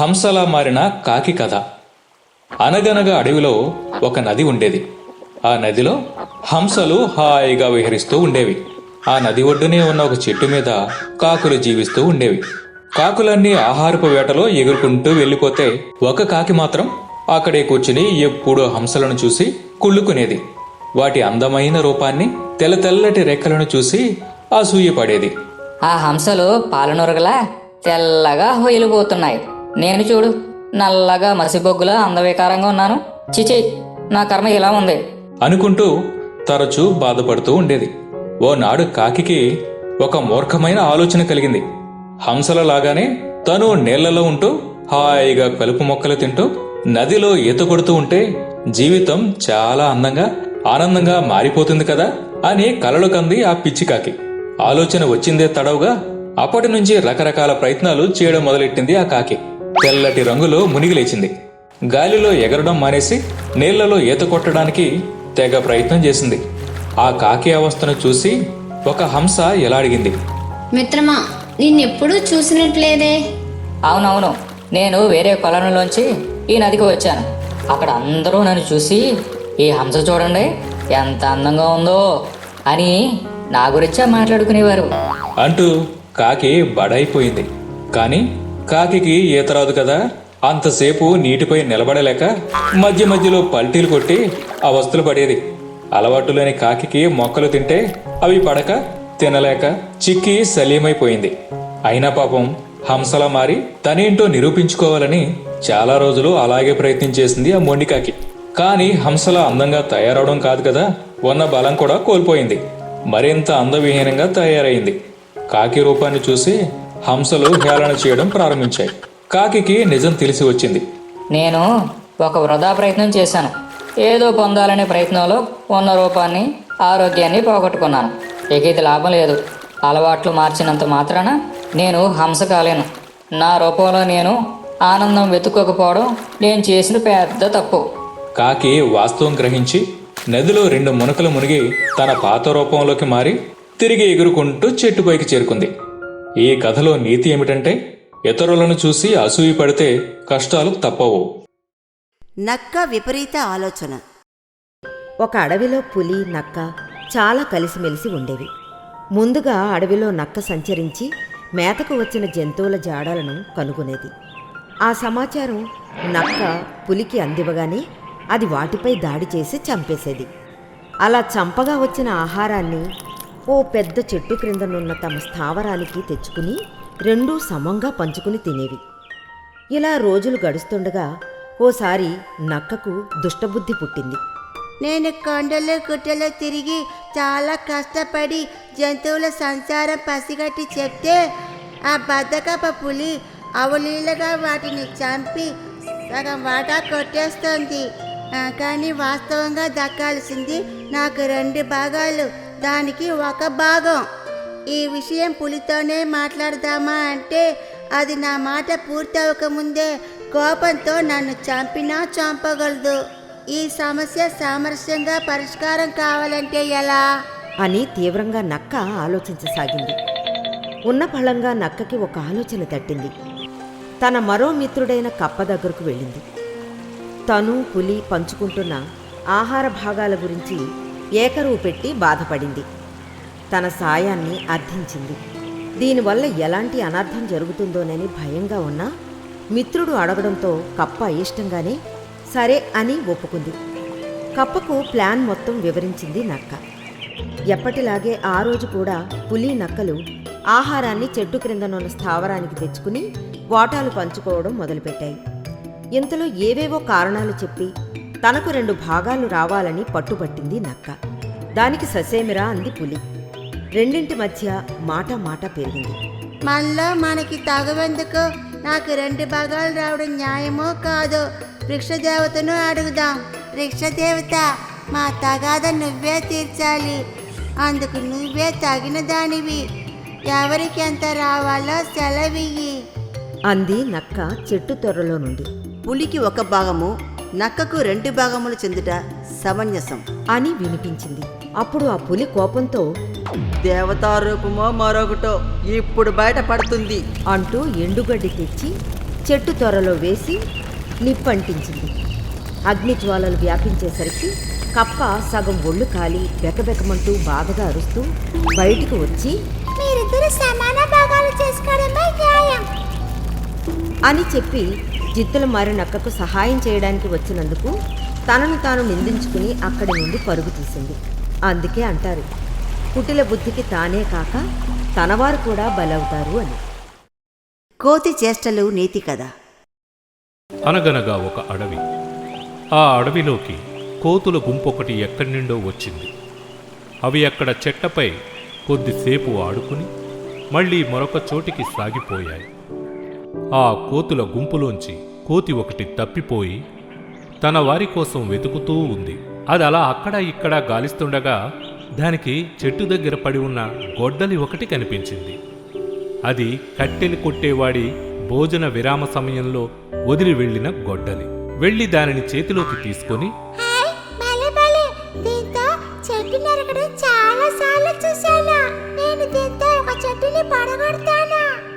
హంసలా మారిన కాకి కథ. అనగనగా అడవిలో ఒక నది ఉండేది. ఆ నదిలో హంసలు హాయిగా విహరిస్తూ ఉండేవి. ఆ నది ఒడ్డునే ఉన్న ఒక చెట్టు మీద కాకులు జీవిస్తూ ఉండేవి. కాకులన్నీ ఆహారపు వేటలో ఎగురుకుంటూ వెళ్ళిపోతే ఒక కాకి మాత్రం అక్కడే కూర్చుని ఎప్పుడూ హంసలను చూసి కుళ్ళుకునేది. వాటి అందమైన రూపాన్ని తెల్ల తెల్లటి రెక్కలను చూసి అసూయపడేది. ఆ హంసలు పాలనొరగలా తెల్లగా హొయిలిపోతున్నాయి నేను చూడు నల్లగా మసిబొగ్గులా అందవికారంగా ఉన్నాను. చిచి నా కర్మ ఇలా ఉంది. అనుకుంటూ తరచూ బాధపడుతూ ఉండేది. ఓనాడు కాకికి ఒక మూర్ఖమైన ఆలోచన కలిగింది. హంసల లాగానే తను నీళ్ళలో ఉంటూ హాయిగా కలుపు మొక్కలు తింటూ నదిలో ఈత కొడుతూ ఉంటే జీవితం చాలా అందంగా ఆనందంగా మారిపోతుంది కదా అని కలలు కంది ఆ పిచ్చి కాకి. ఆలోచన వచ్చిందే తడవుగా అప్పటి నుంచి రకరకాల ప్రయత్నాలు చేయడం మొదలెట్టింది ఆ కాకి. తెల్లటి రంగులో మునిగి లేచింది. గాలిలో ఎగరడం మానేసి నీళ్ళలో ఈత కొట్టడానికి తెగ ప్రయత్నం చేసింది. ఆ కాకి అవస్థను చూసి ఒక హంస ఎలా అడిగింది. మిత్రమా నిన్నెప్పుడూ చూసినట్లేదే? అవునవును నేను వేరే కొలనులోంచి ఈ నదికి వచ్చాను. అక్కడ అందరూ నన్ను చూసి ఈ హంస చూడండి ఎంత అందంగా ఉందో అని నా గురించే మాట్లాడుకునేవారు. అంటూ కాకి బడైపోయింది. కాని కాకికి ఈత రాదు కదా. అంతసేపు నీటిపై నిలబడలేక మధ్య మధ్యలో పల్టీలు కొట్టి అవస్థలు పడేది. అలవాటు లేని కాకికి మొక్కలు తింటే అవి పడక తినలేక చిక్కి సలీమైపోయింది. అయినా పాపం హంసలా మారి తనేంటో నిరూపించుకోవాలని చాలా రోజులు అలాగే ప్రయత్నం చేసింది ఆ మొండికాకి కానీ హంసలా అందంగా తయారవడం కాదు కదా ఉన్న బలం కూడా కోల్పోయింది. మరింత అందవిహీనంగా తయారైంది. కాకి రూపాన్ని చూసి హంసలు హేళన చేయడం ప్రారంభించాయి. కాకికి నిజం తెలిసి వచ్చింది. నేను ఒక వృధా ప్రయత్నం చేశాను. ఏదో పొందాలనే ప్రయత్నంలో ఉన్న రూపాన్ని ఆరోగ్యాన్ని పోగొట్టుకున్నాను. ఇక ఇది లాభం లేదు. అలవాట్లు మార్చినంత మాత్రాన నేను హంస కాలేను నా రూపంలో నేను ఆనందం వెతుక్కోకపోవడం నేను చేసిన పెద్ద తప్పు. కాకి వాస్తవం గ్రహించి నదిలో రెండు మునకలు మునిగి తన పాత రూపంలోకి మారి తిరిగి ఎగురుకుంటూ చెట్టుపైకి చేరుకుంది. ఈ కథలో నీతి ఏమిటంటే ఇతరులను చూసి అసూయ పడితే కష్టాలు తప్పవు. నక్క విపరీత ఆలోచన. ఒక అడవిలో పులి నక్క చాలా కలిసిమెలిసి ఉండేవి. ముందుగా అడవిలో నక్క సంచరించి మేతకు వచ్చిన జంతువుల జాడలను కనుగొనేది. ఆ సమాచారం నక్క పులికి అందివ్వగానే అది వాటిపై దాడి చేసి చంపేసేది. అలా చంపగా వచ్చిన ఆహారాన్ని ఓ పెద్ద చెట్టు క్రిందనున్న తమ స్థావరానికి తెచ్చుకుని రెండూ సమంగా పంచుకుని తినేవి. ఇలా రోజులు గడుస్తుండగా ఓసారి నక్కకు దుష్టబుద్ధి పుట్టింది. నేను కొండలు గుట్టలు తిరిగి చాలా కష్టపడి జంతువుల సంసారం పసిగట్టి చెప్తే ఆ బద్దకప పులి అవలీలగా వాటిని చంపి సగం వాటా కొట్టేస్తోంది. కానీ వాస్తవంగా దక్కాల్సింది నాకు రెండు భాగాలు. దానికి ఒక భాగం. ఈ విషయం పులితోనే మాట్లాడదామా అంటే అది నా మాట పూర్తవకముందే కోపంతో నన్ను చంపినా చంపగలదు. ఈ సమస్య సామరస్యంగా పరిష్కారం కావాలంటే ఎలా? అని తీవ్రంగా నక్క ఆలోచించసాగింది. ఉన్న ఫలంగా నక్కకి ఒక ఆలోచన తట్టింది. తన మరో మిత్రుడైన కప్ప దగ్గరకు వెళ్ళింది. తను పులి పంచుకుంటున్న ఆహార భాగాల గురించి ఏకరువు పెట్టి బాధపడింది. తన సాయాన్ని అర్థించింది. దీనివల్ల ఎలాంటి అనర్థం జరుగుతుందోనని భయంగా ఉన్నా మిత్రుడు అడగడంతో కప్ప ఇష్టంగానే సరే అని ఒప్పుకుంది. కప్పకు ప్లాన్ మొత్తం వివరించింది నక్క. ఎప్పటిలాగే ఆ రోజు కూడా పులి నక్కలు ఆహారాన్ని చెట్టు క్రిందనున్న స్థావరానికి తెచ్చుకుని వాటాలు పంచుకోవడం మొదలుపెట్టాయి. ఇంతలో ఏవేవో కారణాలు చెప్పి తనకు రెండు భాగాలు రావాలని పట్టుబట్టింది నక్క. దానికి ససేమిరా అంది పులి. రెండింటి మధ్య మాట మాట పెరిగింది. మనలో మనకి తగవెందుకు? నాకు రెండు భాగాలు రావడం న్యాయమో కాదో? వృక్షదేవతను అడుగుదాం. వృక్షదేవత మా తగాద నువ్వే తీర్చాలి. అందుకు నువ్వే తగిన దానివి. ఎవరికి ఎంత రావాలో సెలవియ్యి. అంది నక్క చెట్టు తొర్రలో నుండి. పులికి ఒక భాగము నక్కకు రెండు భాగములు చెందుట సమంజసం. అని వినిపించింది. అప్పుడు ఆ పులి కోపంతో దేవతా రూపమో మరొకటో ఇప్పుడు బయట పడుతుంది. అంటూ ఎండుగడ్డి తెచ్చి చెట్టు త్వరలో వేసి నిప్పంటించింది. అగ్ని జ్వాలలు వ్యాపించేసరికి కప్ప సగం ఒళ్ళు కాలి బెకబెకమంటూ బాధగా అరుస్తూ బయటికి వచ్చి మీరిద్దరు సమాన భాగాలు చేసుకోవడమే న్యాయం. అని చెప్పి జిత్తుల మారి నక్కకు సహాయం చేయడానికి వచ్చినందుకు తనను తాను నిందించుకుని అక్కడి నుండి పరుగు తీసింది. అందుకే అంటారు కుటిల బుద్ధికి తానే కాక తనవారు కూడా బలవుతారు అని. కోతి చేష్టలు నీతి కదా అనగనగా ఒక అడవి. ఆ అడవిలోకి కోతుల గుంపొకటి ఎక్కడి నుండో వచ్చింది. అవి అక్కడ చెట్టపై కొద్దిసేపు ఆడుకుని మళ్ళీ మరొక చోటికి సాగిపోయాయి. ఆ కోతుల గుంపులోంచి కోతి ఒకటి తప్పిపోయి తన వారి కోసం వెతుకుతూ ఉంది. అది అలా అక్కడ ఇక్కడ గాలిస్తుండగా దానికి చెట్టు దగ్గర పడి ఉన్న గొడ్డలి ఒకటి కనిపించింది. అది కట్టెలు కొట్టేవాడి భోజన విరామ సమయంలో వదిలి వెళ్ళిన గొడ్డలి. వెళ్ళి దానిని చేతిలోకి తీసుకొని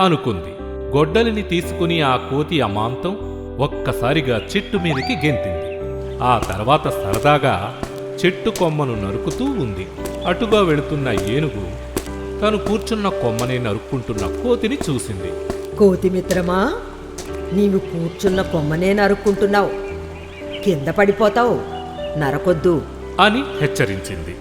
అనుకుంది. గొడ్డలిని తీసుకుని ఆ కోతి అమాంతం ఒక్కసారిగా చెట్టు మీదకి గెంతింది. ఆ తర్వాత సరదాగా చెట్టు కొమ్మను నరుకుతూ ఉంది. అటుగా వెళుతున్న ఏనుగు తను కూర్చున్న కొమ్మనే నరుక్కుంటున్న కోతిని చూసింది. కోతి మిత్రమా నీవు కూర్చున్న కొమ్మనే నరుక్కుంటున్నావు. కింద పడిపోతావు. నరకొద్దు. అని హెచ్చరించింది.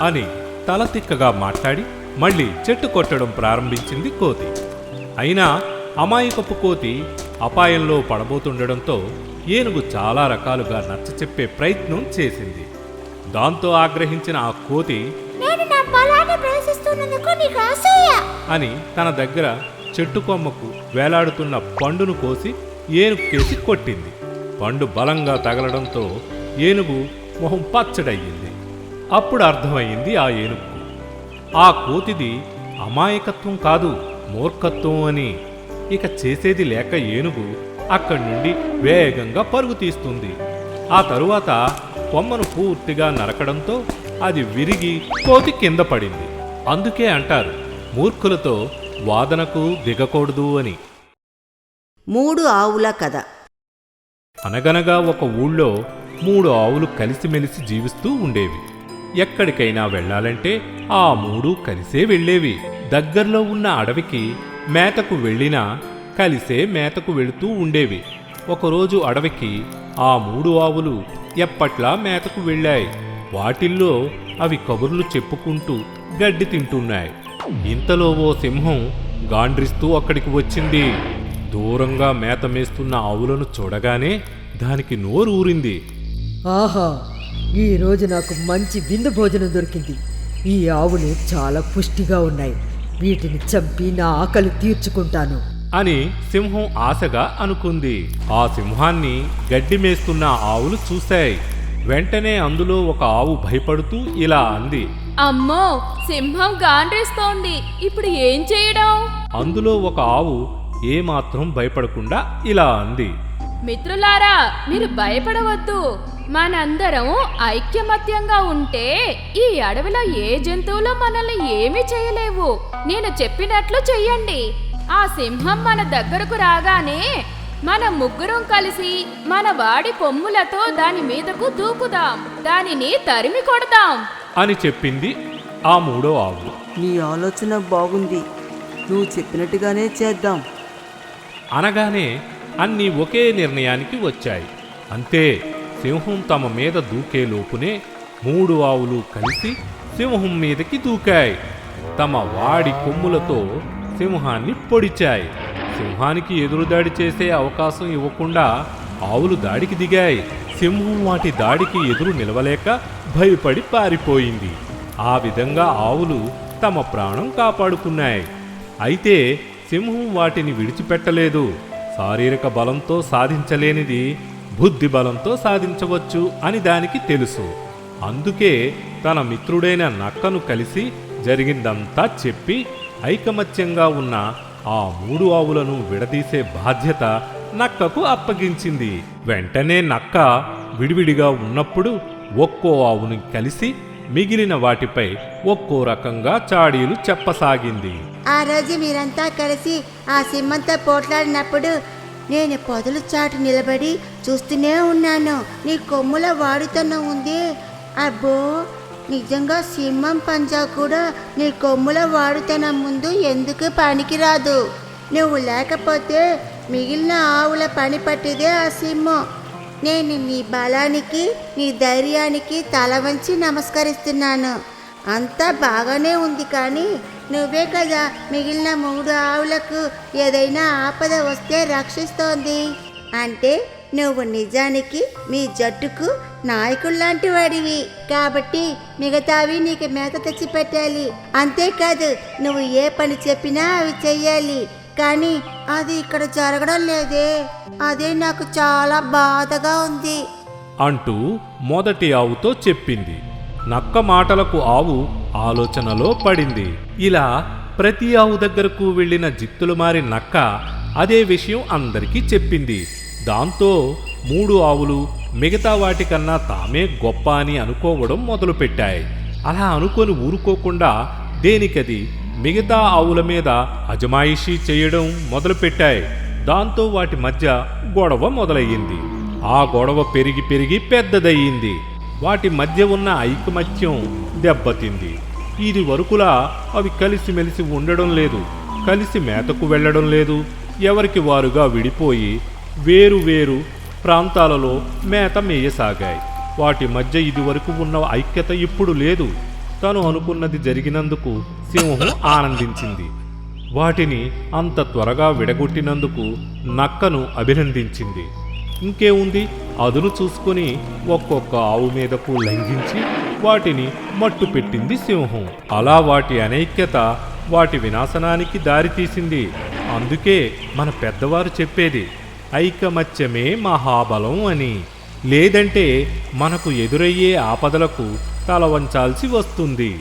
అని తల తిక్కగా మాట్లాడి మళ్ళీ చెట్టు కొట్టడం ప్రారంభించింది కోతి. అయినా అమాయకపు కోతి అపాయంలో పడబోతుండడంతో ఏనుగు చాలా రకాలుగా నచ్చచెప్పే ప్రయత్నం చేసింది. దాంతో ఆగ్రహించిన ఆ కోతి అని తన దగ్గర చెట్టు కొమ్మకు వేలాడుతున్న పండును కోసి ఏనుగు కేసి కొట్టింది. పండు బలంగా తగలడంతో ఏనుగు మొహం పచ్చడయ్యింది. అప్పుడు అర్థమయ్యింది ఆ ఏనుగుకు ఆ కోతిది అమాయకత్వం కాదు మూర్ఖత్వం అని. ఇక చేసేది లేక ఏనుగు అక్కడి నుండి వేగంగా పరుగు తీస్తుంది. ఆ తరువాత కొమ్మను పూర్తిగా నరకడంతో అది విరిగి కోతి కింద పడింది. అందుకే అంటారు మూర్ఖులతో వాదనకు దిగకూడదు అని. మూడు ఆవుల కథ. అనగనగా ఒక ఊళ్ళో మూడు ఆవులు కలిసిమెలిసి జీవిస్తూ ఉండేవి. ఎక్కడికైనా వెళ్ళాలంటే ఆ మూడు కలిసే వెళ్ళేవి. దగ్గరలో ఉన్న అడవికి మేతకు వెళ్ళినా కలిసే మేతకు వెళుతూ ఉండేవి. ఒకరోజు అడవికి ఆ మూడు ఆవులు ఎప్పట్లా మేతకు వెళ్ళాయి. వాటిల్లో అవి కబుర్లు చెప్పుకుంటూ గడ్డి తింటున్నాయి. ఇంతలో ఓ సింహం గాండ్రిస్తూ అక్కడికి వచ్చింది. దూరంగా మేత మేస్తున్న ఆవులను చూడగానే దానికి నోరు ఊరింది ఆహా! ఈ రోజు నాకు మంచి విందు భోజనం దొరికింది. ఈ ఆవులు చాలా పుష్టిగా ఉన్నాయి. వీటిని చంపి నా ఆకలి తీర్చుకుంటాను. అని సింహం ఆశగా అనుకుంది. ఆ సింహాన్ని గడ్డి మేస్తున్న ఆవులు చూశాయి. వెంటనే అందులో ఒక ఆవు భయపడుతూ ఇలా అంది. అమ్మో సింహం గాండ్రేస్తోంది. ఇప్పుడు ఏం చేయడం? అందులో ఒక ఆవు ఏమాత్రం భయపడకుండా ఇలా అంది. మిత్రులారా మీరు భయపడవద్దు. మనందరం ఐక్యమత్యంగా ఉంటే ఈ అడవిలో ఏ జంతువులు మనల్ని ఏమీ చేయలేవు. నేను చెప్పినట్లు చెయ్యండి. ఆ సింహం మన దగ్గరకు రాగానే మన ముగ్గురం కలిసి మన వాడి కొమ్ములతో దాని మీదకు దూకుదాం. దానిని తరిమి కొడదాం. అని చెప్పింది ఆ మూడో ఆవు నీ ఆలోచన బాగుంది. నువ్వు చెప్పినట్టుగానే చేద్దాం. అనగానే అన్నీ ఒకే నిర్ణయానికి వచ్చాయి. అంతే. సింహం తమ మీద దూకే లోపునే మూడు ఆవులు కలిసి సింహం మీదకి దూకాయి. తమ వాడి కొమ్ములతో సింహాన్ని పొడిచాయి. సింహానికి ఎదురుదాడి చేసే అవకాశం ఇవ్వకుండా ఆవులు దాడికి దిగాయి. సింహం వాటి దాడికి ఎదురు నిలవలేక భయపడి పారిపోయింది. ఆ విధంగా ఆవులు తమ ప్రాణం కాపాడుకున్నాయి. అయితే సింహం వాటిని విడిచిపెట్టలేదు. శారీరక బలంతో సాధించలేనిది బుద్ధి బలంతో సాధించవచ్చు అని దానికి తెలుసు. అందుకే తన మిత్రుడైన నక్కను కలిసి జరిగిందంతా చెప్పి ఐకమత్యంగా ఉన్న ఆ మూడు ఆవులను విడదీసే బాధ్యత నక్కకు అప్పగించింది. వెంటనే నక్క విడివిడిగా ఉన్నప్పుడు ఒక్కో ఆవుని కలిసి మిగిలిన వాటిపై ఒక్కో రకంగా చాడీలు చెప్పసాగింది. ఆ రోజు మీరంతా కలిసి ఆ సింహంతో పోట్లాడినప్పుడు నేను పొదలు చాటు నిలబడి చూస్తూనే ఉన్నాను. నీ కొమ్ముల వాడితనం ఉంది. అబ్బో నిజంగా సింహం పంజా కూడా నీ కొమ్ముల వాడితనం ముందు ఎందుకు పనికిరాదు? నువ్వు లేకపోతే మిగిలిన ఆవుల పని పట్టిదే ఆ సింహం. నేను నీ బలానికి నీ ధైర్యానికి తల వంచి నమస్కరిస్తున్నాను. అంతా బాగానే ఉంది కానీ నువ్వే కదా మిగిలిన మూడు ఆవులకు ఏదైనా ఆపద వస్తే రక్షిస్తోంది. అంటే నువ్వు నిజానికి మీ జట్టుకు నాయకుల్లాంటి వాడివి. కాబట్టి మిగతావి నీకు మేత తెచ్చి పెట్టాలి. అంతేకాదు నువ్వు ఏ పని చెప్పినా అవి చెయ్యాలి. కానీ అది ఇక్కడ జరగడం లేదే. అదే నాకు చాలా బాధగా ఉంది. అంటూ మొదటి ఆవుతో చెప్పింది. నక్క మాటలకు ఆవు ఆలోచనలో పడింది. ఇలా ప్రతి ఆవు దగ్గరకు వెళ్ళిన జిత్తులు మారి నక్క అదే విషయం అందరికీ చెప్పింది. దాంతో మూడు ఆవులు మిగతా వాటికన్నా తామే గొప్ప అని అనుకోవడం మొదలుపెట్టాయి. అలా అనుకొని ఊరుకోకుండా దేనికది మిగతా ఆవుల మీద అజమాయిషీ చేయడం మొదలుపెట్టాయి. దాంతో వాటి మధ్య గొడవ మొదలయ్యింది. ఆ గొడవ పెరిగి పెరిగి పెద్దదయ్యింది. వాటి మధ్య ఉన్న ఐకమత్యం దెబ్బతింది. ఇది వరకులా అవి కలిసిమెలిసి ఉండడం లేదు. కలిసి మేతకు వెళ్ళడం లేదు. ఎవరికి వారుగా విడిపోయి వేరు వేరు ప్రాంతాలలో మేత మేయసాగాయి. వాటి మధ్య ఇదివరకు ఉన్న ఐక్యత ఇప్పుడు లేదు. తను అనుకున్నది జరిగినందుకు సింహం ఆనందించింది. వాటిని అంత త్వరగా విడగొట్టినందుకు నక్కను అభినందించింది. ఇంకేముంది అదును చూసుకుని ఒక్కొక్క ఆవు మీదకు లంఘించి వాటిని మట్టు పెట్టింది సింహం. అలా వాటి అనైక్యత వాటి వినాశనానికి దారితీసింది. అందుకే మన పెద్దవారు చెప్పేది ఐకమత్యమే మహాబలం అని. లేదంటే మనకు ఎదురయ్యే ఆపదలకు తల వంచాల్సి వస్తుంది.